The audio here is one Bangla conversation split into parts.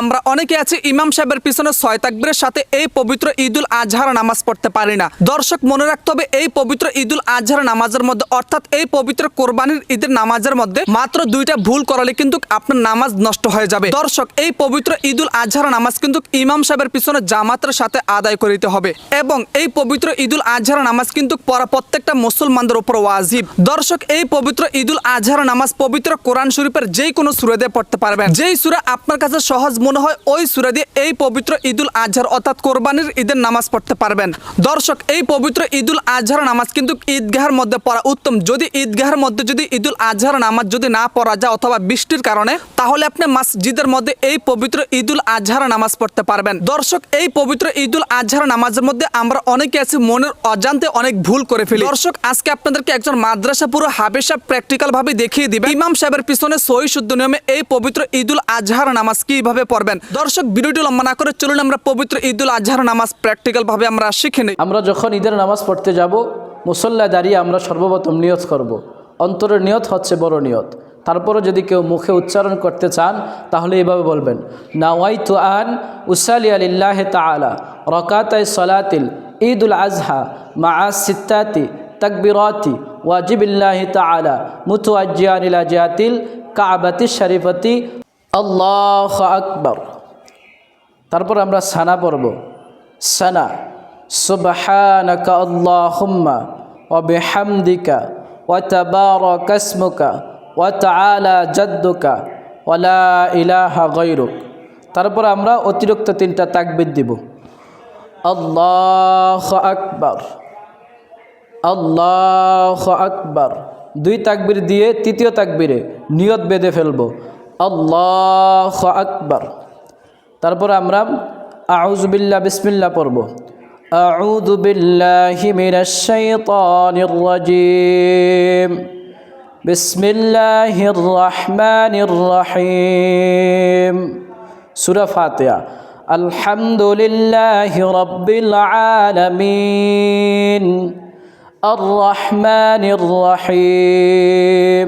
আমরা অনেকে আছি, ইমাম সাহেবের পিছনে ছয় তাকবীরের সাথে এই পবিত্র ঈদুল আজহার নামাজ পড়তে পারি না। দর্শক, মনে রাখতে হবে, এই পবিত্র ঈদুল আজহার নামাজের মধ্যে, অর্থাৎ এই পবিত্র কোরবানির ঈদের নামাজের মধ্যে মাত্র দুইটা ভুল করালে কিন্তু আপনার নামাজ নষ্ট হয়ে যাবে। দর্শক, এই পবিত্র ঈদুল আজহার নামাজ কিন্তু ইমাম সাহেবের পিছনে জামাতের সাথে আদায় করিতে হবে এবং এই পবিত্র ঈদুল আজহার নামাজ কিন্তু পড়া প্রত্যেকটা মুসলমানদের উপর ওয়াজিব। দর্শক, এই পবিত্র ঈদুল আজহার নামাজ পবিত্র কোরআন শরীফের যে কোনো সুরে দিয়ে পড়তে পারবেন। যেই সুরা আপনার কাছে সহজ মনে হয় ওই সুরা দিয়ে এই পবিত্র ঈদুল আজহার, অর্থাৎ কোরবানির ঈদের নামাজ পড়তে পারবেন। দর্শক, এই পবিত্র ঈদুল আজহার নামাজ কিন্তু ঈদগাহের মধ্যে পড়া উত্তম। যদি ঈদগাহের মধ্যে যদি ঈদুল আজহার নামাজ যদি না পড়া যায় অথবা বৃষ্টির কারণে, তাহলে আপনি মসজিদের মধ্যে এই পবিত্র ঈদুল আজহার নামাজ পড়তে পারবেন। দর্শক, এই পবিত্র ঈদুল আজহার নামাজের মধ্যে আমরা অনেকে আছি মনের অজান্তে অনেক ভুল করে ফেলি। দর্শক, আজকে আপনাদেরকে একজন মাদ্রাসা পুরো হাবেশা প্র্যাকটিক্যাল ভাবে দেখিয়ে দিবে। ইমাম সাহেবের পিছনে সহি শুদ্ধ নিয়মে এই পবিত্র ঈদুল আজহার নামাজ কীভাবে পড়বেন। দর্শক, ভিডিওটি লম্বা না করে চলুন আমরা পবিত্র ঈদুল আজহার নামাজ প্র্যাকটিক্যাল ভাবে আমরা শিখে নিই। আমরা যখন ঈদের নামাজ পড়তে যাব মুসল্লা দাঁড়িয়ে আমরা সর্বপ্রথম নিয়ত করব। অন্তরের নিয়ত হচ্ছে বড় নিয়ত। তারপরে যদি কেউ মুখে উচ্চারণ করতে চান, তাহলে এভাবে বলবেন নাওয়াই তু আন উসালি আলিল্লাহ তালা রকাতাই সলাতিল ঈদুল আজহা মা আজ সিত্তাতি তকবিরাতি ওয়াজিবিল্লাহ তালা মুতু আজিয়ানিলা জিয়াতিল কাবাতি শরীফতি আল্লাহ আকবর। তারপর আমরা সানা পড়ব। সানা, সুবহানাকা আল্লাহুম্মা ওয়া বিহামদিকা ওয়া তাবারাকা ইসমুকা ওয়া তাআলা জাদ্দুকা ওয়া ইলাহা গায়রুক। তারপর আমরা অতিরিক্ত তিনটা তাকবীর দিব। আল্লাহু আকবার। আল্লাহ আকবার। দুই তাকবির দিয়ে তৃতীয় তাকবিরে নিয়ত বেঁধে ফেলব। আল্লাহ আকবার তারপর আমরা আউজবিল্লা বিসমিল্লা পড়ব أعوذ بالله من الشيطان الرجيم بسم الله الرحمن الرحيم سورة فاتحة الحمد لله رب العالمين الرحمن الرحيم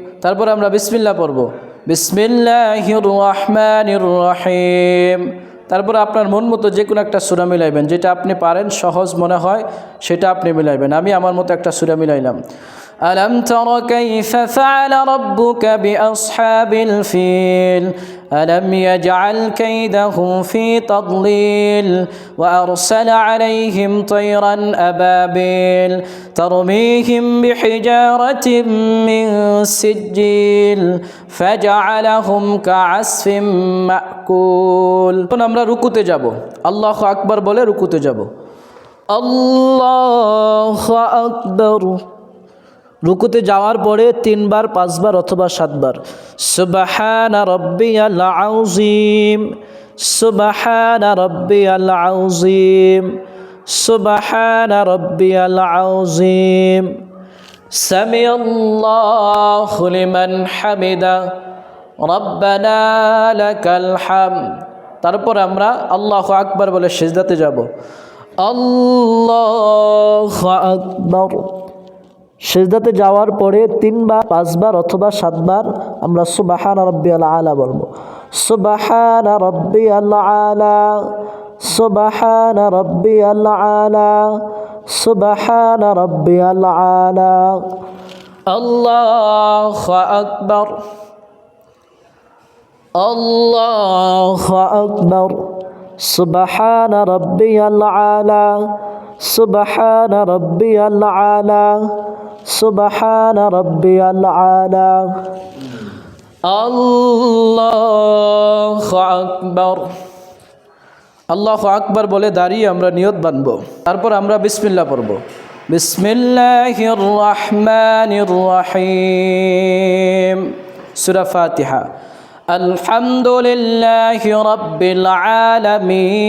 তারপর আমরা বিসমিল্লা পড়ব। বিসমিল্লাহির তারপর আপনার মন মতো যে কোনো একটা সুরা মিলাইবেন, যেটা আপনি পারেন, সহজ মনে হয়, সেটা আপনি মিলাইবেন। আমি আমার মতো একটা সুরা মিলাইলাম। ألم تر كيف فعل ربك بأصحاب الفيل ألم يجعل كيدهم في تضليل وأرسل عليهم طيرا أبابيل ترميهم بحجارة من سجيل فجعلهم كعصف مأكول এখন আমরা রুকুতে যাব আল্লাহ আকবার বলে রুকুতে যাব আল্লাহ আকবর রুকুতে যাওয়ার পরে তিনবার পাঁচবার অথবা সাতবার সুবাহানা রব্বি আল আউজিম সুবাহানা রব্বি আল আউজিম সুবাহানা রব্বি আল আউজিম سمع الله لمن حمده ربنا لك الحمد তারপর আমরা আল্লাহ আকবার বলে সেজদাতে যাব আল্লাহ আকবর সেজদাতে যাওয়ার পরে তিনবার, পাঁচবার অথবা সাতবার আমরা সুবাহান রব্বি আল আলা বলব। সুবাহান রব্বি আল আলা সুবাহান রব্বি আল আলা সুবাহান রব্বি আল। আলা আল্লাহ আকবর। আল্লাহ আকবর। সুবাহান রব্বি আল আলা সুবাহান রব্বি আল আলা। সুবাহান রব্বি আল আলা আল্লাহ আকবর আল্লাহ আকবর বলে দাঁড়িয়ে আমরা নিয়ত বানব তারপর আমরা বিসমিল্লা পড়ব বিসমিল্লাহির রহমানির রহিম সূরা ফাতিহা الحمد لله رب العالمين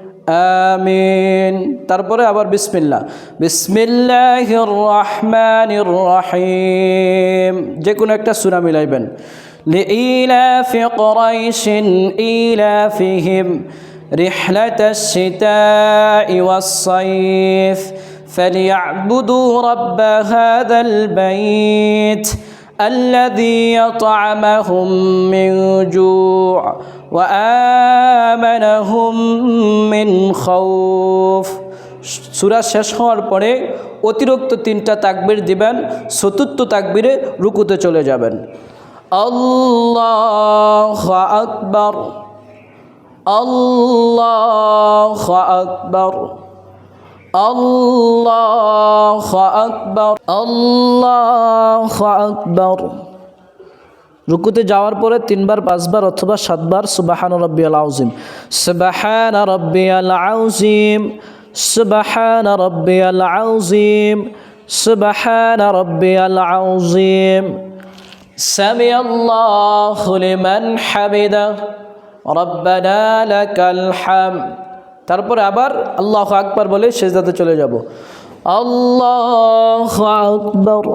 আমিন তারপরে আবার বিসমিল্লাহ বিসমিল্লাহির রহমানির রহিম যে কোনো একটা সূরা মিলাইবেন لإيلاف قريش إيلافهم رحلة الشتاء والصيف فليعبدوا رب هذا البيت الذي يطعمهم من جوع وآمنهم من خوف সুরা শেষ হওয়ার পরে অতিরিক্ত তিনটা তাকবির দিবেন চতুর্থ তাকবিরে রুকুতে চলে যাবেন আল্লাহ আকবর আল্লাহ আকবর আল্লাহ আকবর আল্লাহ আকবর রুকুতে যাওয়ার পরে তিনবার পাঁচবার অথবা সাতবার সুবাহান রব্বি আল আউজিম সুবাহান রব্বি আল আউজিম সুবাহান রব্বি আল আউজিম সুবাহান রব্বি আল আউজিম سمع الله لمن حمده ربنا لك الحمد তারপরে আবার আল্লাহ আকবার বলে সেজদাতে চলে যাব। আল্লাহ আকবর।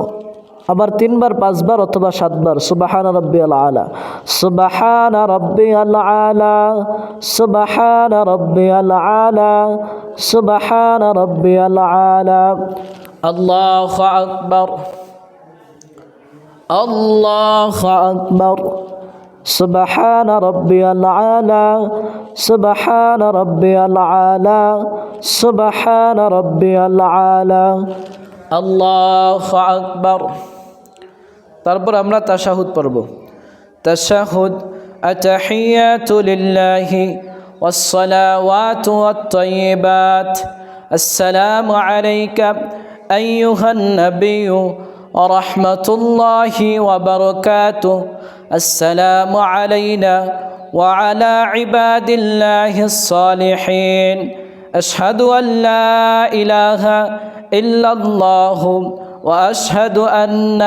আবার তিনবার, পাঁচবার অথবা সাতবার। সুবাহান রব্বি আল। আলা সুবাহান রব্বি আল। আলা সুবাহান রব্বি আল। আলা সুবাহান রব্বি আল আলা। আল্লাহ আকবর। আল্লাহ আকবর। سبحان ربي العالى سبحان ربي العالى سبحان ربي العالى الله أكبر তারপর আমরা তাশাহুদ পড়ব তাশাহুদ التحيات لله والصلوات والطيبات السلام عليك أيها النبي ورحمة الله وبركاته. السلام علينا وعلى عباد الله الصالحين. أشهد أن لا إله إلا الله وأشهد أن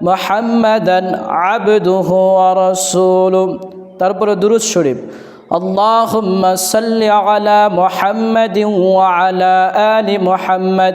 محمدا عبده ورسوله. تربر دروس شريف اللهم صل على محمد وعلى آل محمد